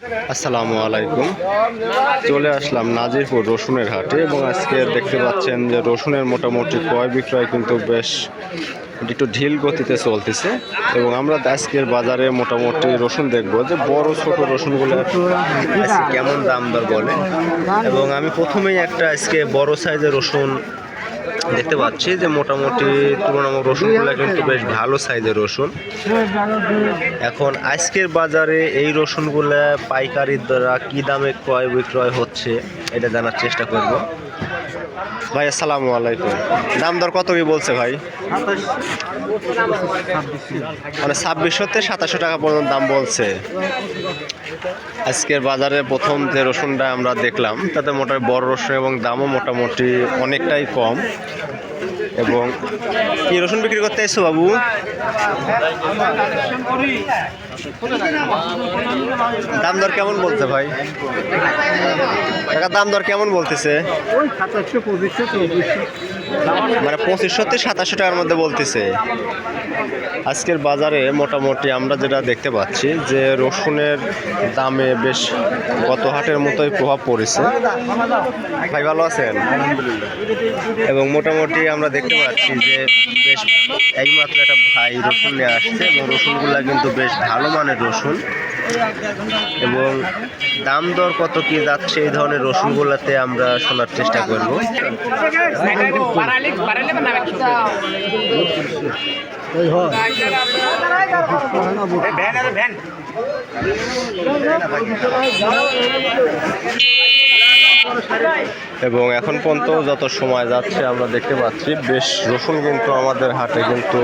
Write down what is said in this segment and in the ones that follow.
আসসালামু আলাইকুম। চলে আসলাম নাজিরপুর রসুনের হাটে এবং আজকে দেখতে পাচ্ছেন যে রসুনের মোটামুটি ক্রয় বিক্রয় কিন্তু বেশ একটু ঢিল গতিতে চলতেছে এবং আমরা আজকের বাজারে মোটামুটি রসুন দেখব যে বড় ছোট রসুনগুলো কেমন দাম দর বলে এবং আমি প্রথমেই একটা আজকে বড় সাইজের রসুন দেখতে পাচ্ছি যে মোটামুটি তুলনামূলক রসুনগুলো কিন্তু বেশ ভালো সাইজের রসুন। এখন আজকের বাজারে এই রসুনগুলো পাইকারির দ্বারা কি দামে ক্রয় বিক্রয় হচ্ছে এটা জানার চেষ্টা করব। ভাই, আসসালামু আলাইকুম। দাম দর কত কি বলছে ভাই? মানে ছাব্বিশশো থেকে সাতাশশো টাকা পর্যন্ত দাম বলছে। আজকের বাজারে প্রথম যে রসুনটা আমরা দেখলাম, তাতে মোটামুটি বড় রসুন এবং দামও মোটামুটি অনেকটাই কম। এবং কি রসুন বিক্রি করতে এসছো বাবু? দাম দর কেমন বলছে ভাই? দাম দর কেমন বলতেছে? মানে পঁচিশশো থেকে সাতাশশো টাকার মধ্যে বলতেছে। আজকের বাজারে মোটামুটি আমরা যেটা দেখতে পাচ্ছি যে রসুনের দামে বেশ গত হাটের মতোই প্রভাব পড়েছে। ভাই, ভালো আছেন? এবং মোটামুটি আমরা দেখতে পাচ্ছি যে বেশ এইমাত্র একটা ভাই রসুন নিয়ে আসছে এবং রসুনগুলা কিন্তু বেশ ভালো মানের রসুন। এবং দাম দর কত কি যাচ্ছে এই ধরনের রসুনগুলাতে আমরা শোনার চেষ্টা করব। এবং এখন পর্যন্ত যত সময় যাচ্ছে আমরা দেখতে পাচ্ছি, বেশ রসুন কিন্তু আমাদের হাটে কিন্তু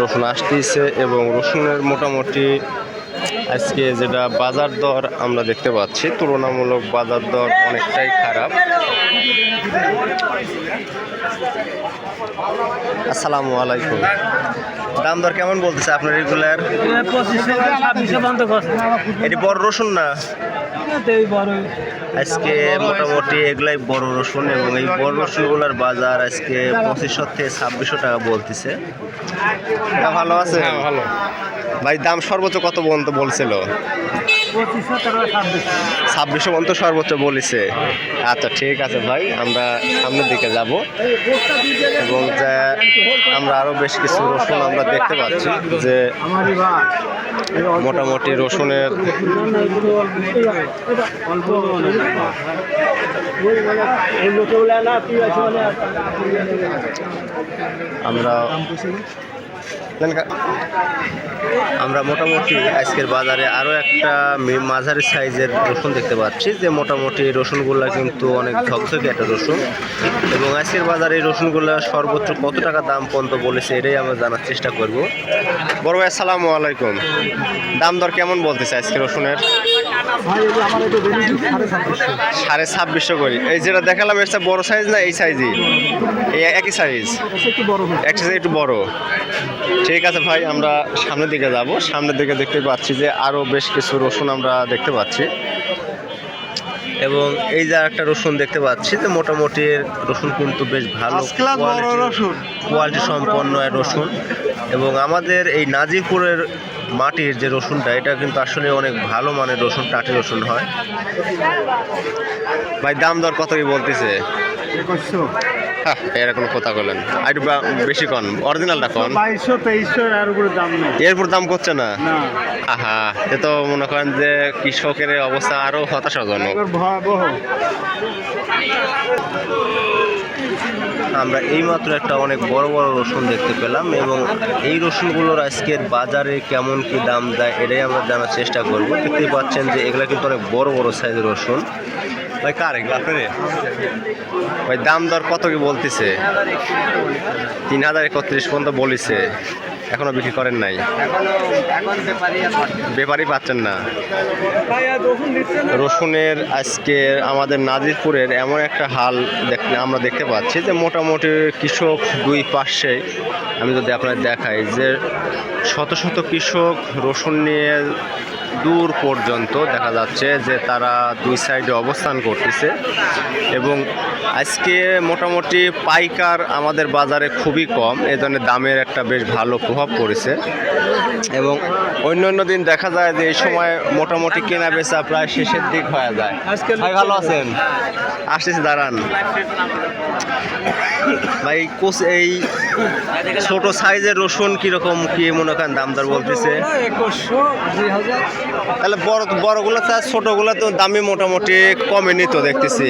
রসুন আসতেছে এবং রসুনের মোটামুটি আজকে যেটা বাজার দর আমরা দেখতে পাচ্ছি তুলনামূলক বাজার দর অনেকটাই খারাপ। আসসালামু আলাইকুম। দাম দর কেমন বলতেছে আপনার রেগুলার? এটি বড় রসুন না? বড়। আজকে মোটামুটি এগুলাই বড় রসুন এবং এই বড় রসুনগুলোর বাজার আজকে পঁচিশশো থেকে ছাব্বিশশো টাকা বলতেছে তা ভালো আছে ভালো ভাই দাম সর্বোচ্চ কত পর্যন্ত বলছিল ছাব্বিশশো পর্যন্ত সর্বোচ্চ বলেছে আচ্ছা ঠিক আছে ভাই আমরা সামনের দিকে যাব এবং যে আমরা আরও বেশ কিছু রসুন আমরা দেখতে পাচ্ছি যে মোটামুটি রসুনের আমরা আমরা মোটামুটি আজকের বাজারে আরও একটা মাঝারি সাইজের রসুন দেখতে পাচ্ছি, যে মোটামুটি রসুনগুলা কিন্তু অনেক ঝকঝকে একটা রসুন। এবং আজকের বাজারে রসুনগুলা সর্বোচ্চ কত টাকা দাম পর্যন্ত বলেছে, এটাই আমরা জানার চেষ্টা করব। বড় ভাই, আসসালামু আলাইকুম। দাম দর কেমন বলতেছে আজকে রসুনের? সাড়ে ছাব্বিশশো করি। এই যেটা দেখালাম এটা বড় সাইজ না এই সাইজই এই একই সাইজ বড় হয় একটা বড়। ঠিক আছে ভাই আমরা সামনের দিকে যাব। সামনের দিকে দেখতে পাচ্ছি যে আরও বেশ কিছু রসুন আমরা দেখতে পাচ্ছি। এবং এই যে একটা রসুন দেখতে পাচ্ছি যে মোটামুটি রসুন কিন্তু বেশ ভালো কোয়ালিটি সম্পন্ন এক রসুন। এবং আমাদের এই নাজিরপুরের মাটির যে রসুনটা এটা কিন্তু আসলে অনেক ভালো মানের রসুন টাটি রসুন হয়। ভাই দাম দর কতই বলতেছে? এরকম কথা বলেন। আর বেশি কন অরিজিনালটা কন? বাইশশো তেইশশো এর উপরে দাম এরপর দাম করছে না? না। আহা এ তো মনে করেন যে কৃষকের অবস্থা আরও হতাশাজনক। ভয়াবহ। আমরা এইমাত্র একটা অনেক বড় বড় রসুন দেখতে পেলাম এবং এই রসুনগুলোর আজকে বাজারে কেমন কি দাম দেয় এটাই আমরা জানার চেষ্টা করব। দেখতেই পাচ্ছেন যে এগুলো কিন্তু অনেক বড় বড় সাইজের রসুন। ভাই কার এগুলো আপনার ভাই দাম দর কত কি বলতেছে? তিন হাজার একত্রিশ পর্যন্ত বলিছে, এখনও বিক্রি করেন নাই। ব্যাপারই পাচ্ছেন না। রসুনের আজকে আমাদের নাজিরপুরের এমন একটা হাল আমরা দেখতে পাচ্ছি যে মোটামুটি কৃষক দুই পাশে, আমি যদি আপনার দেখাই যে শত শত কৃষক রসুন নিয়ে দূর পর্যন্ত দেখা যাচ্ছে যে তারা দুই সাইডে অবস্থান করতেছে। এবং আজকে মোটামুটি পাইকার আমাদের বাজারে খুবই কম এই জন্য দামের একটা বেশ ভালো প্রভাব পড়েছে। এবং অন্য অন্য দিন দেখা যায় যে এই সময় মোটামুটি কেনা বেচা প্রায় শেষের দিক হয়ে যায়। ভাই, ভালো আছেন? আসতেছি, দাঁড়ান। ভাই, কোচ, এই ছোট সাইজের রসুন কীরকম কি মনে করেন দাম দর বলতেছে তাহলে বড় বড়গুলো চা ছোটগুলো তো দামে মোটামুটি কমেনি তো দেখতেছি।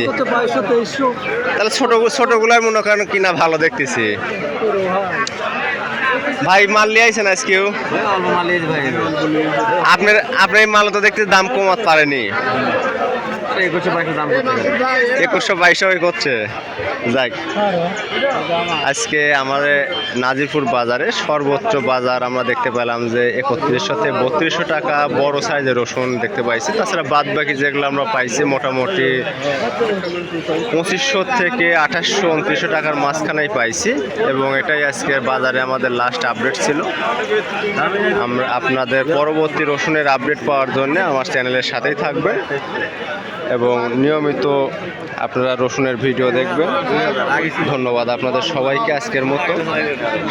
তাহলে ছোট ছোটগুলোর মনে করেন কিনা ভালো দেখতেছি। ভাই মাল নিয়ে আইছেন আজকেও আপনার আপনার এই মাল তো দেখতে দাম কমাতে পারেনি। একুশশো বাইশশো করছে। যাক। আজকে আমাদের নাজিরপুর বাজারে সর্বোচ্চ বাজার আমরা দেখতে পেলাম যে একত্রিশশো থেকে বত্রিশশো টাকা বড় সাইজের রসুন দেখতে পাইছি। তাছাড়া বাদ বাকি যেগুলো আমরা পাইছি মোটামুটি পঁচিশশো থেকে আঠাশশো উনত্রিশশো টাকার মাঝখানেই পাইছি এবং এটাই আজকে বাজারে আমাদের লাস্ট আপডেট ছিল। আমরা আপনাদের পরবর্তী রসুনের আপডেট পাওয়ার জন্য আমার চ্যানেলের সাথেই থাকবে এবং নিয়মিত আপনারা রসুনের ভিডিও দেখবেন। ধন্যবাদ আপনাদের সবাইকে আজকের মতো।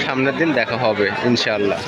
সামনের দিন দেখা হবে ইনশাআল্লাহ।